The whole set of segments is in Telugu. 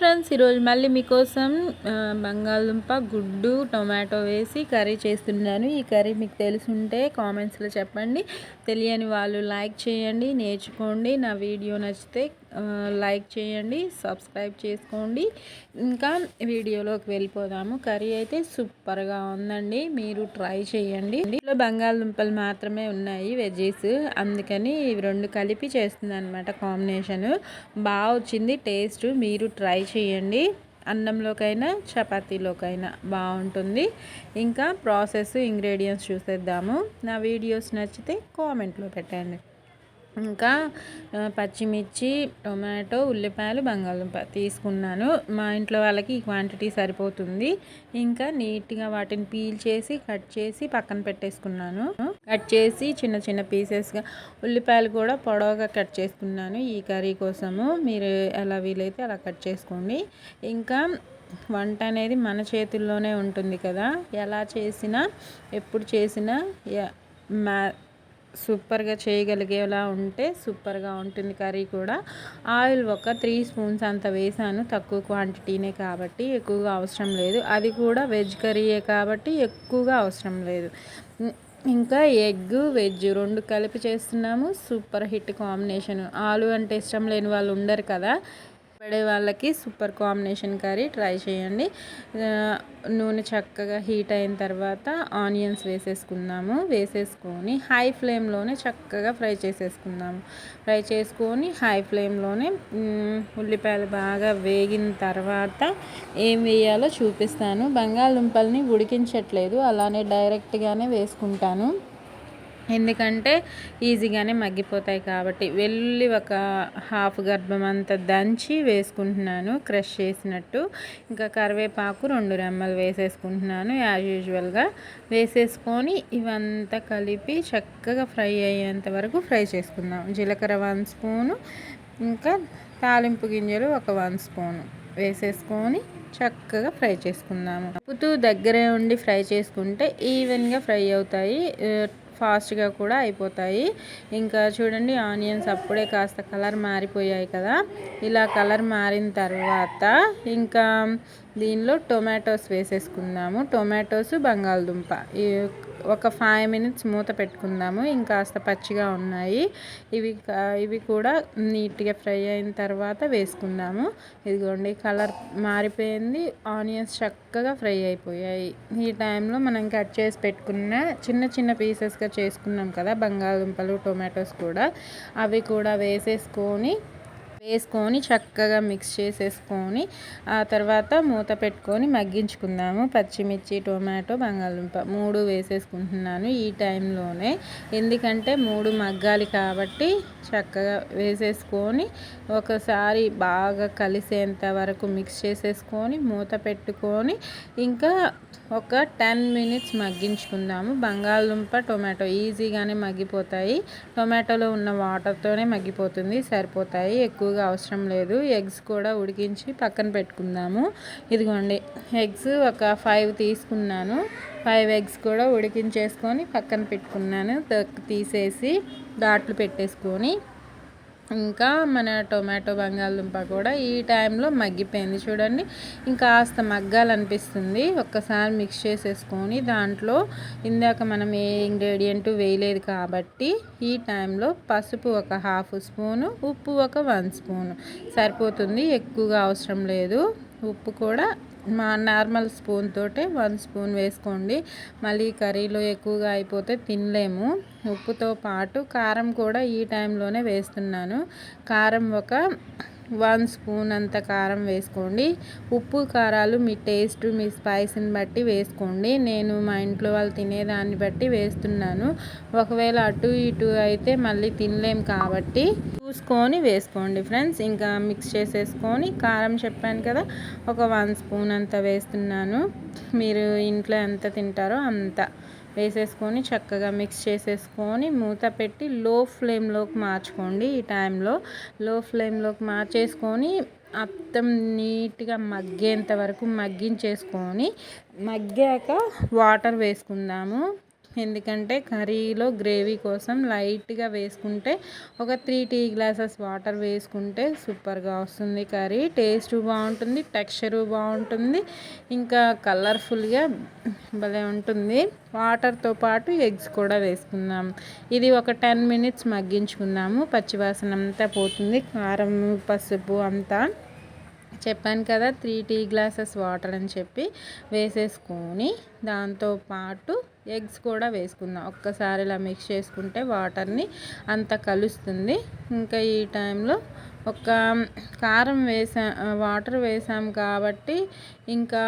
ఫ్రెండ్స్ ఈరోజు మళ్ళీ మీకోసం బంగాళదుంప గుడ్డు టొమాటో వేసి కర్రీ చేస్తున్నాను. ఈ కర్రీ మీకు తెలుసుంటే కామెంట్స్లో చెప్పండి. తెలియని వాళ్ళు లైక్ చేయండి నేర్చుకోండి. నా వీడియో నచ్చితే లైక్ చేయండి సబ్స్క్రైబ్ చేసుకోండి. ఇంకా వీడియోలోకి వెళ్ళిపోదాము. కర్రీ అయితే సూపర్గా ఉందండి. మీరు ట్రై చేయండి. ఇంట్లో బంగాళదుంపలు మాత్రమే ఉన్నాయి వెజ్జీస్. అందుకని ఇవి రెండు కలిపి చేస్తుంది అనమాట కాంబినేషన్. బాగా వచ్చింది టేస్ట్. మీరు ట్రై చేయండి. అన్నంలోకైనా చపాతీలోకైనా బాగుంటుంది. ఇంకా ప్రాసెస్ ఇంగ్రీడియంట్స్ చూసేద్దాము. నా వీడియోస్ నచ్చితే కామెంట్లో పెట్టండి. ఇంకా పచ్చిమిర్చి టొమాటో ఉల్లిపాయలు బంగాళదుంప తీసుకున్నాను. మా ఇంట్లో వాళ్ళకి ఈ క్వాంటిటీ సరిపోతుంది. ఇంకా నీట్గా వాటిని పీల్ చేసి కట్ చేసి పక్కన పెట్టేసుకున్నాను. కట్ చేసి చిన్న చిన్న పీసెస్గా ఉల్లిపాయలు కూడా పొడవుగా కట్ చేసుకున్నాను ఈ కర్రీ కోసము. మీరు ఎలా వీలైతే అలా కట్ చేసుకోండి. ఇంకా వంట అనేది మన చేతుల్లోనే ఉంటుంది కదా. ఎలా చేసినా ఎప్పుడు చేసినా మ్యా సూపర్గా చేయగలిగేలా ఉంటే సూపర్గా ఉంటుంది కర్రీ కూడా. ఆయిల్ ఒక త్రీ స్పూన్స్ అంత వేసాను. తక్కువ క్వాంటిటీనే కాబట్టి ఎక్కువగా అవసరం లేదు. అది కూడా వెజ్ కర్రీయే కాబట్టి ఎక్కువగా అవసరం లేదు. ఇంకా ఎగ్ వెజ్ రెండు కలిపి చేస్తున్నాము. Super hit combination. ఆలు అంటే ఇష్టం లేని వాళ్ళు ఉండరు కదా. పడే వాళ్ళకి సూపర్ కాంబినేషన్ కర్రీ ట్రై చేయండి. నూనె చక్కగా హీట్ అయిన తర్వాత ఆనియన్స్ వేసేసుకుందాము. వేసేసుకొని హై ఫ్లేమ్లోనే చక్కగా ఫ్రై చేసేసుకుందాము. ఫ్రై చేసుకొని హై ఫ్లేమ్లోనే ఉల్లిపాయలు బాగా వేగిన తర్వాత ఏం వేయాలో చూపిస్తాను. బంగాళదుంపల్ని ఉడికించట్లేదు. అలానే డైరెక్ట్గానే వేసుకుంటాను. ఎందుకంటే ఈజీగానే మగ్గిపోతాయి కాబట్టి వెల్లుల్లి ఒక హాఫ్ గర్భం అంతా దంచి వేసుకుంటున్నాను క్రష్ చేసినట్టు. ఇంకా కరివేపాకు రెండు రెమ్మలు వేసేసుకుంటున్నాను యాజ్ యూజువల్గా వేసేసుకొని ఇవంతా కలిపి చక్కగా ఫ్రై అయ్యేంత వరకు ఫ్రై చేసుకుందాం. జీలకర్ర వన్ స్పూను ఇంకా తాలింపు గింజలు ఒక వన్ స్పూను వేసేసుకొని చక్కగా ఫ్రై చేసుకుందాము. ఉప్పుతూ దగ్గరే ఉండి ఫ్రై చేసుకుంటే ఈవెన్గా ఫ్రై అవుతాయి. ఫాస్ట్గా కూడా అయిపోతాయి. ఇంకా చూడండి ఆనియన్స్ అప్పుడే కాస్త కలర్ మారిపోయాయి కదా. ఇలా కలర్ మారిన తర్వాత ఇంకా దీనిలో టొమాటోస్ వేసేసుకుందాము. టొమాటోస్ బంగాళదుంప. ఒక ఫైవ్ మినిట్స్ మూత పెట్టుకుందాము. ఇంకాస్త పచ్చిగా ఉన్నాయి. ఇవి ఇవి కూడా నీట్గా ఫ్రై అయిన తర్వాత వేసుకుందాము. ఇదిగోండి కలర్ మారిపోయింది. ఆనియన్స్ చక్కగా ఫ్రై అయిపోయాయి. ఈ టైంలో మనం కట్ చేసి పెట్టుకున్న చిన్న చిన్న పీసెస్గా చేసుకున్నాం కదా బంగాళదుంపలు టొమాటోస్ కూడా. అవి కూడా వేసేసుకొని వేసుకొని చక్కగా మిక్స్ చేసేసుకొని ఆ తర్వాత మూత పెట్టుకొని మగ్గించుకుందాము. పచ్చిమిర్చి టొమాటో బంగాళదుంప మూడు వేసేసుకుంటున్నాను ఈ టైంలోనే ఎందుకంటే మూడు మగ్గాలి కాబట్టి చక్కగా వేసేసుకొని ఒకసారి బాగా కలిసేంత వరకు మిక్స్ చేసేసుకొని మూత పెట్టుకొని ఇంకా ఒక టెన్ మినిట్స్ మగ్గించుకుందాము. బంగాళదుంప టొమాటో ఈజీగానే మగ్గిపోతాయి. టొమాటోలో ఉన్న వాటర్తోనే మగ్గిపోతుంది సరిపోతాయి. ఎక్కువ ఎక్కువగా అవసరం లేదు. ఎగ్స్ కూడా ఉడికించి పక్కన పెట్టుకుందాము. ఇదిగోండి ఎగ్స్ ఒక ఫైవ్ తీసుకున్నాను. ఫైవ్ ఎగ్స్ కూడా ఉడికించేసుకొని పక్కన పెట్టుకున్నాను. తీసేసి ఘాట్లు పెట్టేసుకొని ఇంకా మన టొమాటో బంగాళదుంప కూడా ఈ టైంలో మగ్గిపోయింది చూడండి. ఇంకా కాస్త మగ్గాలనిపిస్తుంది. ఒక్కసారి మిక్స్ చేసేసుకొని దాంట్లో ఇందాక మనం ఏ ఇంగ్రీడియంట్ వేయలేదు కాబట్టి ఈ టైంలో పసుపు ఒక హాఫ్ స్పూను ఉప్పు ఒక వన్ స్పూను సరిపోతుంది ఎక్కువగా అవసరం లేదు. ఉప్పు కూడా మా నార్మల్ స్పూన్ తోటే వన్ స్పూన్ వేసుకోండి. మళ్ళీ కర్రీలో ఎక్కువగా అయిపోతే తినలేము. ఉప్పుతో పాటు కారం కూడా ఈ టైంలోనే వేస్తున్నాను. కారం ఒక వన్ స్పూన్ అంత కారం వేసుకోండి. ఉప్పు కారాలు మీ టేస్ట్ మీ స్పైస్ని బట్టి వేసుకోండి. నేను మా ఇంట్లో వాళ్ళు తినేదాన్ని బట్టి వేస్తున్నాను. ఒకవేళ అటు ఇటు అయితే మళ్ళీ తినలేం కాబట్టి చూసుకొని వేసుకోండి ఫ్రెండ్స్. ఇంకా మిక్స్ చేసేసుకొని కారం చెప్పాను కదా ఒక వన్ స్పూన్ అంత వేస్తున్నాను. మీరు ఇంట్లో ఎంత తింటారో అంత. వేసేసుకొని చక్కగా మిక్స్ చేసేసుకొని మూత పెట్టి లో ఫ్లేమ్లోకి మార్చుకోండి ఈ టైంలో. లో ఫ్లేమ్లోకి మార్చేసుకొని అత్తం నీట్గా మగ్గేంత వరకు మగ్గించేసుకొని మగ్గాక వాటర్ వేసుకుందాము. ఎందుకంటే కర్రీలో గ్రేవీ కోసం లైట్గా వేసుకుంటే ఒక త్రీ టీ గ్లాసెస్ వాటర్ వేసుకుంటే సూపర్గా వస్తుంది కర్రీ. టేస్ట్ బాగుంటుంది టెక్స్చరు బాగుంటుంది ఇంకా కలర్ఫుల్గా భలే ఉంటుంది. వాటర్తో పాటు ఎగ్స్ కూడా వేసుకుందాం. ఇది ఒక టెన్ మినిట్స్ మగ్గించుకుందాము. పచ్చివాసన అంతా పోతుంది. కారం పసుపు అంతా చెప్పాను కదా త్రీ టీ గ్లాసెస్ వాటర్ అని చెప్పి వేసేసుకొని దాంతోపాటు ఎగ్స్ కూడా వేసుకుందాం. ఒక్కసారి ఇలా మిక్స్ చేసుకుంటే వాటర్ని అంత కలుస్తుంది. ఇంకా ఈ టైంలో ఒక కారం వేసా వాటర్ వేసాం కాబట్టి ఇంకా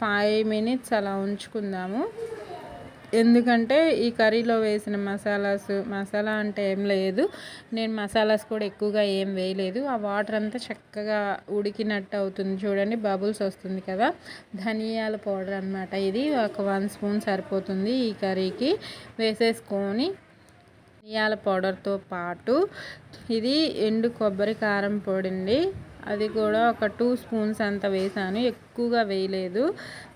ఫైవ్ మినిట్స్ అలా ఉంచుకుందాము. ఎందుకంటే ఈ కర్రీలో వేసిన మసాలాస్ మసాలా అంటే ఏం లేదు. నేను మసాలాస్ కూడా ఎక్కువగా ఏం వేయలేదు. ఆ వాటర్ అంతా చక్కగా ఉడికినట్టు అవుతుంది చూడండి. బబుల్స్ వస్తుంది కదా. ధనియాల పౌడర్ అనమాట ఇది. ఒక వన్ స్పూన్ సరిపోతుంది ఈ కర్రీకి. వేసేసుకొని ధనియాల పౌడర్తో పాటు ఇది ఎండు కొబ్బరి కారం పొడి అది కూడా ఒక టూ స్పూన్స్ అంత వేసాను. ఎక్కువగా వేయలేదు.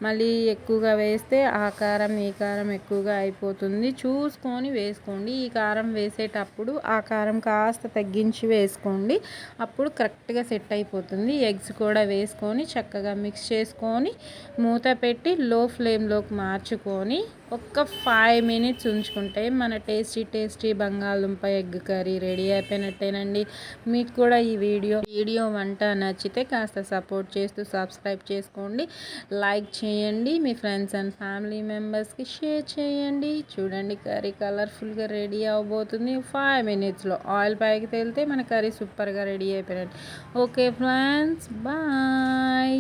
మళ్ళీ ఎక్కువగా వేస్తే ఆ కారం ఈ కారం ఎక్కువగా అయిపోతుంది. చూసుకొని వేసుకోండి. ఈ కారం వేసేటప్పుడు ఆ కారం కాస్త తగ్గించి వేసుకోండి. అప్పుడు కరెక్ట్గా సెట్ అయిపోతుంది. ఎగ్స్ కూడా వేసుకొని చక్కగా మిక్స్ చేసుకొని మూత పెట్టి లో ఫ్లేమ్లోకి మార్చుకొని ఒక్క ఫైవ్ మినిట్స్ ఉంచుకుంటే మన టేస్టీ టేస్టీ బంగాళదుంప ఎగ్ కర్రీ రెడీ అయిపోయినట్టేనండి. మీకు కూడా ఈ వీడియో వీడియో వంట నచ్చితే కాస్త సపోర్ట్ చేస్తూ సబ్స్క్రైబ్ చేసి చేసుకోండి. లైక్ చేయండి. మీ ఫ్రెండ్స్ అండ్ ఫ్యామిలీ మెంబర్స్కి షేర్ చేయండి. చూడండి కర్రీ కలర్ఫుల్గా రెడీ అవబోతుంది. ఫైవ్ మినిట్స్లో ఆయిల్ పైకి తేలితే మన కర్రీ సూపర్గా రెడీ అయిపోయినట్టు. Okay friends bye